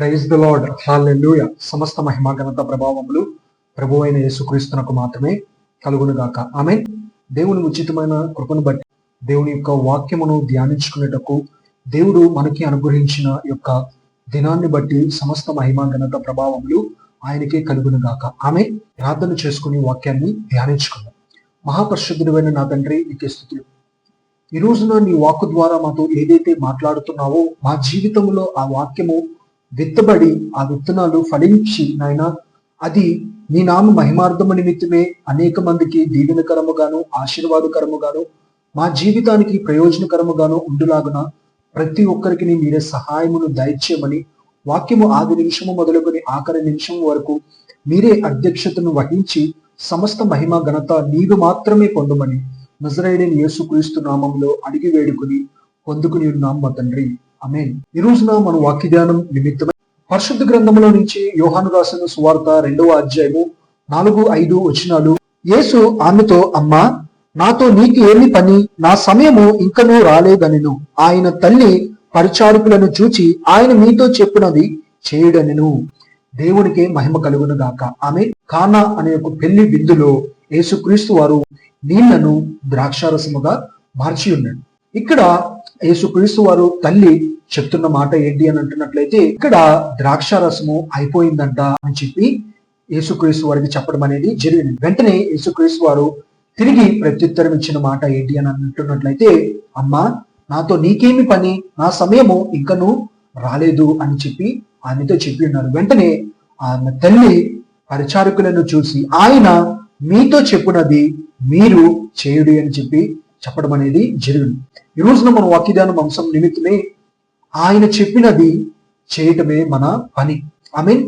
Praise the lord hallelujah సమస్త మహిమ ఘనత ప్రభావములు ప్రభు అయిన యేసుక్రీస్తునకు మాత్రమే కలుగును గాక ఆమె దేవుని ఉచితమైన కృపను బట్టి దేవుని యొక్క వాక్యమును ధ్యానించుకునేటకు దేవుడు మనకి అనుగ్రహించిన యొక్క దినాన్ని బట్టి సమస్త మహిమ ఘనత ప్రభావములు ఆయనకే కలుగును గాక ఆమె ప్రార్థన చేసుకుని వాక్యాన్ని ధ్యానించుకుందాం. మహాపరిశుద్ధుడైన నా తండ్రి నీకే స్థుతులు ఈ రోజున నీ వాక్కు ద్వారా మాతో ఏదైతే మాట్లాడుతున్నావో మా జీవితంలో ఆ వాక్యము విత్తబడి ఆ విత్తనాలు ఫలించి నాయన అది నీ నామ మహిమార్థము నిమిత్తమే అనేక మందికి దీవెనకరముగాను ఆశీర్వాదకరముగాను మా జీవితానికి ప్రయోజనకరముగాను ఉండులాగున ప్రతి ఒక్కరికి మీరే సహాయమును దయచేయమని వాక్యము ఆది నిమిషము మొదలుకొని ఆఖరి నిమిషం వరకు మీరే అధ్యక్షతను వహించి సమస్త మహిమ ఘనత నీవు మాత్రమే పొందమని నజరైడని యేసుక్రీస్తు నామంలో అడిగి వేడుకుని పొందుకుని ఉన్నాం మా తండ్రి. అమేన్ ఈ రోజున మన వాక్య ధ్యానం నిమిత్తమై పరిశుద్ధ గ్రంథంలో నుంచి యోహాను రాసిన సువార్త రెండవ అధ్యాయము నాలుగు ఐదు వచనాలు. యేసు ఆమెతో అమ్మా నాతో నీకు ఏమి పని? నా సమయము ఇంకనూ రాలేదనెను. ఆయన తల్లి పరిచారకులను చూచి ఆయన మీతో చెప్పినది చేయడనెను. దేవునికే మహిమ కలుగును గాక. ఆమె కానా అనే ఒక పెళ్ళి విందులో యేసుక్రీస్తు వారు నీళ్ళను ద్రాక్షారసముగా మార్చి ఉన్నాడు ఇక్కడ యేసుక్రీస్తు వారు తల్లి చెప్తున్న మాట ఏంటి అని అంటున్నట్లయితే ఇక్కడ ద్రాక్షారసము అయిపోయిందంట అని చెప్పి యేసుక్రీస్తు వారికి చెప్పడం అనేది జరిగింది. వెంటనే యేసుక్రీస్తు వారు తిరిగి ప్రత్యుత్తరం ఇచ్చిన మాట ఏంటి అని అంటున్నట్లయితే అమ్మా నాతో నీకేమి పని? నా సమయము ఇంకను రాలేదు అని చెప్పి ఆమెతో చెప్పి ఉన్నారు. వెంటనే ఆమె తల్లి పరిచారకులను చూసి ఆయన మీతో చెప్పునది మీరు చేయుడి అని చెప్పి చెప్పడం అనేది జరిగింది. ఈ రోజున మన వాక్యదానం అంశం నిమిత్తమే ఆయన చెప్పినది చేయటమే మన పని. ఐ మీన్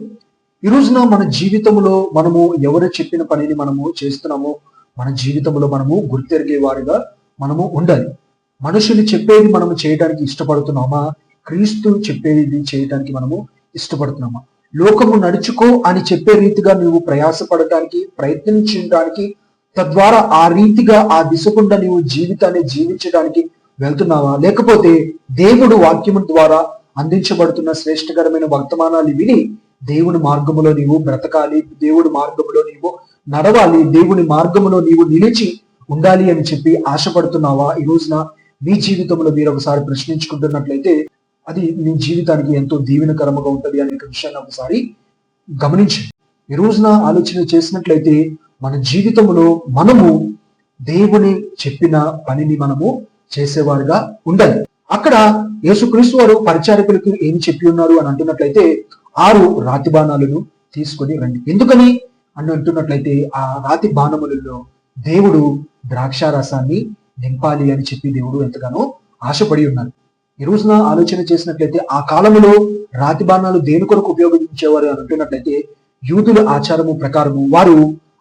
ఈ రోజున మన జీవితంలో మనము ఎవరు చెప్పిన పనిని మనము చేస్తున్నామో మన జీవితంలో మనము గుర్తెరిగే వారిగా మనము ఉండాలి. మనుషులు చెప్పేది మనము చేయడానికి ఇష్టపడుతున్నామా? క్రీస్తు చెప్పేది చేయడానికి మనము ఇష్టపడుతున్నామా? లోకము నడుచుకో అని చెప్పే రీతిగా నువ్వు ప్రయాసపడటానికి ప్రయత్నించడానికి తద్వారా ఆ రీతిగా ఆ దిశకుండా నీవు జీవితాన్ని జీవించడానికి వెళ్తున్నావా? లేకపోతే దేవుడు వాక్యము ద్వారా అందించబడుతున్న శ్రేష్టకరమైన వర్తమానాలు విని దేవుని మార్గములో నీవు బ్రతకాలి దేవుడి మార్గములో నీవు నడవాలి దేవుని మార్గములో నీవు నిలిచి ఉండాలి అని చెప్పి ఆశపడుతున్నావా? ఈ రోజున మీ జీవితంలో మీరు ఒకసారి ప్రశ్నించుకుంటున్నట్లయితే అది మీ జీవితానికి ఎంతో దీవెనకరముగా ఉంటుంది అనే విషయాన్ని ఒకసారి గమనించండి. ఈ రోజున ఆలోచన చేసినట్లయితే మన జీవితంలో మనము దేవుని చెప్పిన పనిని మనము చేసేవారుగా ఉండాలి అక్కడ యేసుక్రీస్తు వారు పరిచారకులకు ఏమి చెప్పి ఉన్నారు అని అంటున్నట్లయితే ఆరు రాతి బాణాలను తీసుకొని రండి. ఎందుకని? అని అంటున్నట్లయితే ఆ రాతి బాణములలో దేవుడు ద్రాక్షారసాన్ని నింపాలి అని చెప్పి దేవుడు ఎంతగానో ఆశపడి ఉన్నారు. ఈ రోజున ఆలోచన చేసినట్లయితే ఆ కాలంలో రాతి బాణాలు దేని కొరకు ఉపయోగించేవారు అని అంటున్నట్లయితే యూదుల ఆచారము ప్రకారము వారు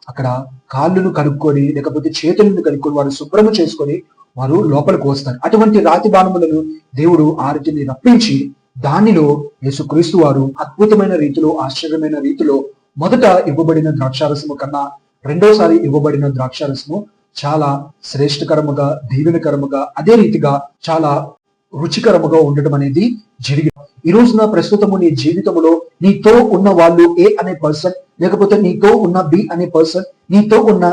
అక్కడ కాళ్ళను కనుక్కొని లేకపోతే చేతులను కనుక్కొని వారు శుభ్రము చేసుకొని వారు లోపలికి వస్తారు. అటువంటి రాతి బాణములను దేవుడు ఆరితిని రప్పించి దానిలో యేసుక్రీస్తు వారు అద్భుతమైన రీతిలో ఆశ్చర్యమైన రీతిలో మొదట ఇవ్వబడిన ద్రాక్షారసము కన్నా రెండోసారి ఇవ్వబడిన ద్రాక్షారసము చాలా శ్రేష్టకరముగా దీవెనకరముగా అదే రీతిగా చాలా రుచికరముగా ఉండటం అనేది జరిగింది. ఈ రోజున ప్రస్తుతము నీ జీవితంలో నీతో ఉన్న వాళ్ళు ఏ అనే పర్సన్ లేకపోతే నీతో ఉన్న బి అనే పర్సన్ నీతో ఉన్న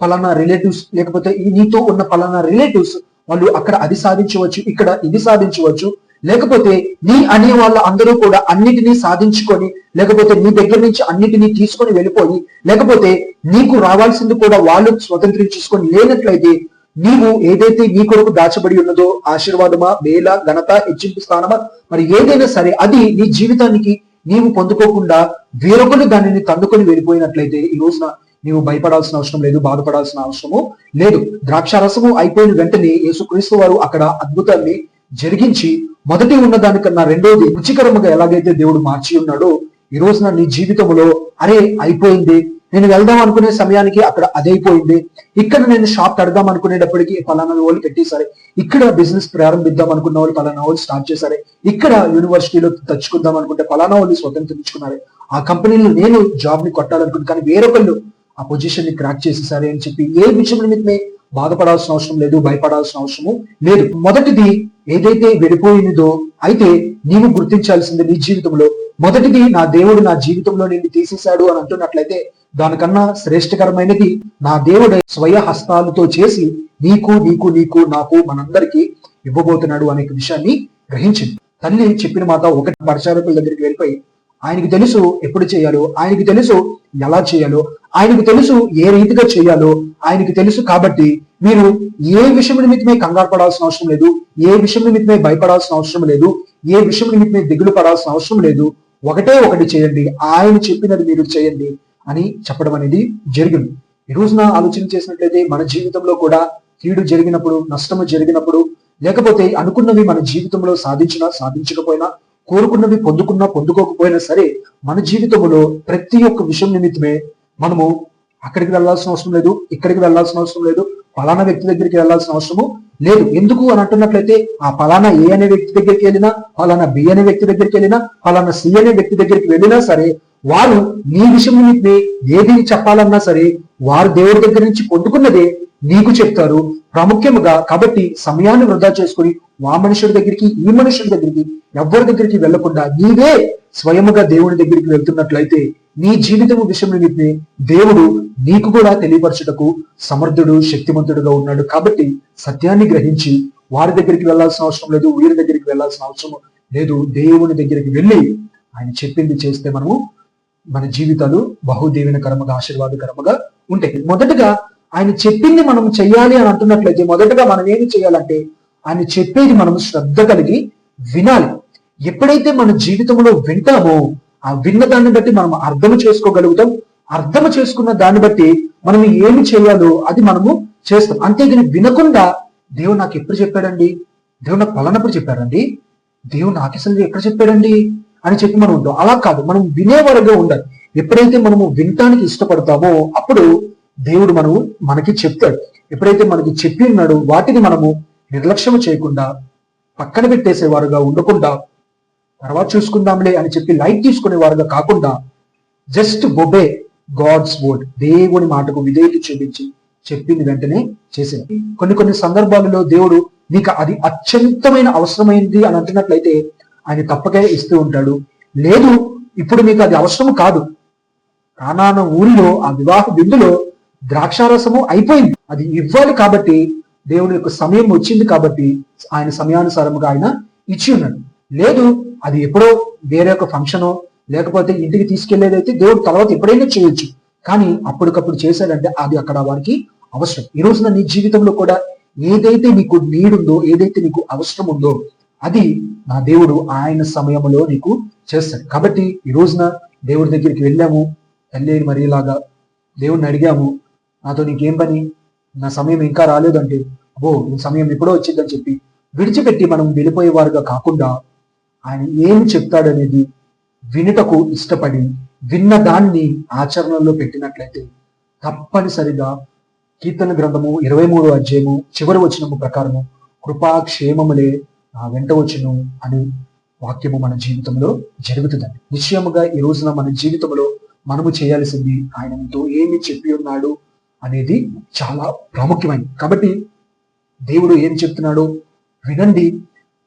పలానా రిలేటివ్స్ లేకపోతే నీతో ఉన్న పలానా రిలేటివ్స్ వాళ్ళు అక్కడ అది సాధించవచ్చు ఇక్కడ ఇది సాధించవచ్చు. లేకపోతే నీ అనే వాళ్ళ అందరూ కూడా అన్నిటినీ సాధించుకొని లేకపోతే నీ దగ్గర నుంచి అన్నిటినీ తీసుకొని వెళ్ళిపోయి లేకపోతే నీకు రావాల్సింది కూడా వాళ్ళు స్వతంత్రించుకొని లేనట్లయితే నీవు ఏదైతే నీ కొరకు దాచబడి ఉన్నదో ఆశీర్వాదమా మేల ఘనత హెచ్చింపు స్థానమా మరి ఏదైనా సరే అది నీ జీవితానికి నీవు పొందుకోకుండా వేరొకరు దానిని తన్నుకొని వెళ్ళిపోయినట్లయితే ఈ రోజున నీవు భయపడాల్సిన అవసరం లేదు బాధపడాల్సిన అవసరము లేదు. ద్రాక్షారసము అయిపోయిన వెంటనే యేసుక్రీస్తు వారు అక్కడ అద్భుతాన్ని జరిగించి మొదటి ఉన్న దానికన్నా రెండోది రుచికరముగా ఎలాగైతే దేవుడు మార్చి ఉన్నాడో ఈ రోజున నీ జీవితంలో అరే అయిపోయింది నేను వెళ్దాం అనుకునే సమయానికి అక్కడ అదైపోయింది ఇక్కడ నేను షాప్ కడదాం అనుకునేటప్పటికి ఫలానా వాళ్ళు పెట్టేశారు ఇక్కడ బిజినెస్ ప్రారంభిద్దాం అనుకున్న వాళ్ళు ఫలానా వాళ్ళు స్టార్ట్ చేశారు ఇక్కడ యూనివర్సిటీలో తెచ్చుకుందాం అనుకుంటే ఫలానా వాళ్ళు స్వతంత్రించుకున్నారు. ఆ కంపెనీలో నేను జాబ్ని కొట్టాలనుకుంటే కానీ వేరొకళ్ళు ఆ పొజిషన్ని క్రాక్ చేసేసారే అని చెప్పి ఏ విషయం నిమిత్తమే బాధపడాల్సిన అవసరం లేదు భయపడాల్సిన అవసరము లేదు. మొదటిది ఏదైతే వెళ్ళిపోయినదో అయితే నీవు గుర్తించాల్సింది నీ జీవితంలో. మొదటిది నా దేవుడు నా జీవితంలో నిన్ను తీసేశాడు అని అంటున్నట్లయితే దానికన్నా శ్రేష్టకరమైనది నా దేవుడు స్వయ హస్తాలతో చేసి నీకు నీకు నీకు నాకు మనందరికీ ఇవ్వబోతున్నాడు అనే విషయాన్ని గ్రహించింది తల్లి చెప్పిన మాట ఒకటి పరిచారకుల దగ్గరికి వెళ్ళిపోయి ఆయనకి తెలుసు ఎప్పుడు చేయాలో ఆయనకి తెలుసు ఎలా చేయాలో ఆయనకు తెలుసు ఏ రీతిగా చేయాలో ఆయనకు తెలుసు కాబట్టి మీరు ఏ విషయం నిమిత్తమే కంగారు పడాల్సిన అవసరం లేదు ఏ విషయం నిమిత్తమే భయపడాల్సిన అవసరం లేదు ఏ విషయం నిమిత్తమే దిగులు పడాల్సిన అవసరం లేదు ఒకటే ఒకటి చేయండి ఆయన చెప్పినది మీరు చేయండి అని చెప్పడం అనేది జరిగింది. ఈ రోజున ఆలోచన చేసినట్లయితే మన జీవితంలో కూడా కీడు జరిగినప్పుడు నష్టము జరిగినప్పుడు లేకపోతే అనుకున్నవి మన జీవితంలో సాధించినా సాధించకపోయినా కోరుకున్నవి పొందుకున్నా పొందుకోకపోయినా సరే మన జీవితంలో ప్రతి ఒక్క విషయం నిమిత్తమే మనము అక్కడికి వెళ్ళాల్సిన అవసరం లేదు ఇక్కడికి వెళ్ళాల్సిన అవసరం లేదు పలానా వ్యక్తి దగ్గరికి వెళ్ళాల్సిన అవసరము లేదు. ఎందుకు అని అంటున్నట్లయితే ఆ పలానా ఏ అనే వ్యక్తి దగ్గరికి వెళ్ళినా పలానా బి అనే వ్యక్తి దగ్గరికి వెళ్ళినా పలానా సి అనే వ్యక్తి దగ్గరికి వెళ్ళినా సరే వారు నీ విషయం నిమిత్తమే ఏది చెప్పాలన్నా సరే వారు దేవుడి దగ్గర నుంచి పొందుకున్నదే నీకు చెప్తారు. ప్రాముఖ్యముగా కాబట్టి సమయాన్ని వృధా చేసుకుని ఆ మనుషుడి దగ్గరికి ఈ మనుషుడి దగ్గరికి ఎవరి దగ్గరికి వెళ్ళకుండా నీవే స్వయముగా దేవుడి దగ్గరికి వెళ్తున్నట్లయితే నీ జీవితం విషయం నిమిత్తే దేవుడు నీకు కూడా తెలియపరచుటకు సమర్థుడు శక్తిమంతుడుగా ఉన్నాడు. కాబట్టి సత్యాన్ని గ్రహించి వారి దగ్గరికి వెళ్ళాల్సిన అవసరం లేదు వీరి దగ్గరికి వెళ్ళాల్సిన అవసరం లేదు. దేవుని దగ్గరికి వెళ్ళి ఆయన చెప్పింది చేస్తే మనము మన జీవితాలు బహుదీవెనకరముగా ఆశీర్వాదకరముగా ఉంటాయి. మొదటగా ఆయన చెప్పింది మనం చెయ్యాలి అని అంటున్నట్లయితే మొదటగా మనం ఏమి చేయాలంటే ఆయన చెప్పేది మనం శ్రద్ధ కలిగి వినాలి. ఎప్పుడైతే మన జీవితంలో వింటామో ఆ విన్న దాన్ని బట్టి మనం అర్థం చేసుకోగలుగుతాం. అర్థం చేసుకున్న దాన్ని బట్టి మనం ఏమి చేయాలో అది మనము చేస్తాం. అంతేగాని వినకుండా దేవుడు నాకు ఎప్పుడు చెప్పాడండి? దేవుడు నాకు పలానప్పుడు చెప్పాడండి? దేవుడు నాకు అసలు ఎక్కడ చెప్పాడండి? అని చెప్పి మనం ఉంటాం అలా కాదు. మనం వినేవారుగా ఉండాలి. ఎప్పుడైతే మనము వినటానికి ఇష్టపడతామో అప్పుడు దేవుడు మనము మనకి చెప్తాడు ఎప్పుడైతే మనకి చెప్పి ఉన్నాడో వాటిని మనము నిర్లక్ష్యం చేయకుండా పక్కన పెట్టేసేవారుగా ఉండకుండా తర్వాత చూసుకుందాంలే అని చెప్పి లైట్ తీసుకునే వారుగా కాకుండా జస్ట్ బొబే గాడ్స్ వర్డ్ దేవుని మాటకు విధేయత చూపించి చెప్పింది వెంటనే చేసింది కొన్ని కొన్ని సందర్భాలలో దేవుడు నీకు అది అత్యంతమైన అవసరమైంది అని అంటున్నట్లయితే ఆయన తప్పకే ఇస్తూ ఉంటాడు. లేదు ఇప్పుడు మీకు అది అవసరం కాదు. కానాన ఊరిలో ఆ వివాహ బిందులో ద్రాక్షారసము అయిపోయింది. అది ఇవ్వాలి కాబట్టి దేవుని యొక్క సమయం వచ్చింది కాబట్టి ఆయన సమయానుసారముగా ఆయన ఇచ్చి ఉన్నాడు. లేదు అది ఎప్పుడో వేరే ఒక ఫంక్షను లేకపోతే ఇంటికి తీసుకెళ్ళేదైతే దేవుడు తర్వాత ఎప్పుడైనా చేయొచ్చు. కానీ అప్పటికప్పుడు చేశాడంటే అది అక్కడ వారికి అవసరం. ఈ రోజున నీ జీవితంలో కూడా ఏదైతే నీకు నీడుందో ఏదైతే నీకు అవసరం ఉందో అది నా దేవుడు ఆయన సమయంలో నీకు చేస్తాడు. కాబట్టి ఈ రోజున దేవుడి దగ్గరికి వెళ్ళాము. తల్లి మరియలాగా దేవుడిని అడిగాము. నాతో నీకేం పని? నా సమయం ఇంకా రాలేదంటే. అబ్బో నీ సమయం ఎప్పుడో వచ్చిందని చెప్పి విడిచిపెట్టి మనం వెళ్ళిపోయేవారుగా కాకుండా ఆయన ఏమి చెప్తాడనేది వినుటకు ఇష్టపడి విన్న దాన్ని ఆచరణలో పెట్టినట్లయితే తప్పనిసరిగా కీర్తన గ్రంథము ఇరవై మూడు అధ్యాయము చివరి వచనము ప్రకారము కృపాక్షేమములే ఆ వెంట వచ్చును అని వాక్యము మన జీవితంలో జరుగుతుందండి. నిశ్చయముగా ఈ రోజున మన జీవితంలో మనము చేయాల్సింది ఆయన ఏమి చెప్పి ఉన్నాడు అనేది చాలా ప్రాముఖ్యమైనది. కాబట్టి దేవుడు ఏం చెప్తున్నాడో? వినండి.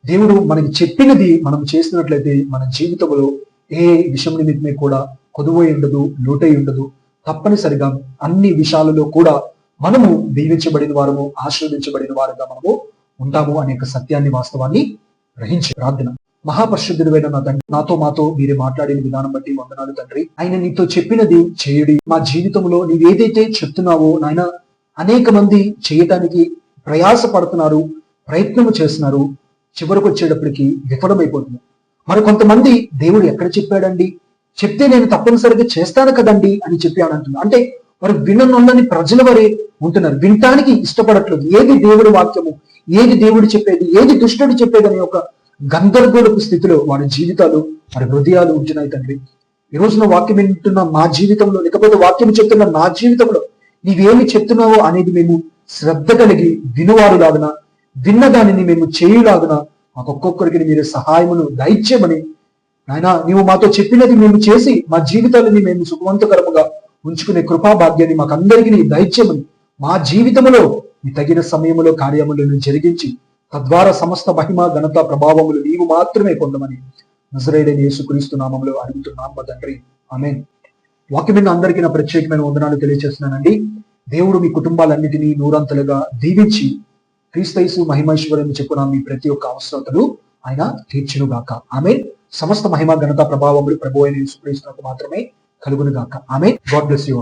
దేవుడు మనకి చెప్పినది మనం చేసినట్లయితే మన జీవితంలో ఏ విషయం నిమిత్తమే కూడా కొదువై ఉండదు లోటై ఉండదు. తప్పనిసరిగా అన్ని విషయాలలో కూడా మనము దీవించబడిన వారము ఆశీర్వదించబడిన వారుగా మనము ఉంటాము అనే సత్యాన్ని వాస్తవాన్ని గ్రహించి ప్రార్థన. మహాపరిశుద్ధుడైన నా తండ్రి నాతో మాతో మీరే మాట్లాడిన విధానం బట్టి వందనాలు తండ్రి. ఆయన నీతో చెప్పినది చేయుడి. మా జీవితంలో నీవు ఏదైతే చెప్తున్నావో నాయన అనేక మంది చేయటానికి ప్రయాస పడుతున్నారు ప్రయత్నము చేస్తున్నారు చివరకు వచ్చేటప్పటికి విఫలమైపోతుంది. మరి కొంతమంది దేవుడు ఎక్కడ చెప్పాడండి? చెప్తే నేను తప్పనిసరిగా చేస్తాను కదండి అని చెప్పి అని అంటే వారు విననున్నని ప్రజల వరే ఉంటున్నారు. వినటానికి ఇష్టపడట్లేదు. ఏది దేవుడి వాక్యము? ఏది దేవుడు చెప్పేది? ఏది దుష్టుడు చెప్పేది అనే ఒక గందరగోళపు స్థితిలో వారి జీవితాలు వారి హృదయాలు ఉంటున్నాయి తండ్రి. ఈ రోజున వాక్యం వింటున్న మా జీవితంలో లేకపోతే వాక్యం చెప్తున్న నా జీవితంలో నీవేమి చెప్తున్నావో అనేది మేము శ్రద్ధ కలిగి వినువారు లాగున విన్న దానిని మేము చేయులాగున మాకు ఒక్కొక్కరికి మీరు సహాయమును దయచేయమని నాయన నీవు మాతో చెప్పినది మేము చేసి మా జీవితాలని మేము సుఖవంతకరముగా ఉంచుకునే కృపా భాగ్యాన్ని మాకందరికీ దయచేయమని మా జీవితంలో మీ తగిన సమయంలో కార్యములను జరిగించి తద్వారా సమస్త మహిమ ఘనత ప్రభావములు నీవు మాత్రమే పొందమని నజరేడని యేసుక్రీస్తు నామంలో అడుగుతున్నాం మా తండ్రి. ఆమె వాక్యమైన అందరికీ నా ప్రత్యేకమైన వందనాలు తెలియజేస్తున్నానండి దేవుడు మీ కుటుంబాలన్నిటినీ నూరంతలుగా దీవించి క్రీస్తైసు మహిమేశ్వరుని చెప్పున మీ ప్రతి ఒక్క అవసరతలు ఆయన తీర్చునుగాక. ఆమె సమస్త మహిమ ఘనత ప్రభావములు ప్రభు అయిన యేసుక్రీస్తునకు మాత్రమే కలుగును గాక ఆమె గాడ్ బ్లెస్ యూ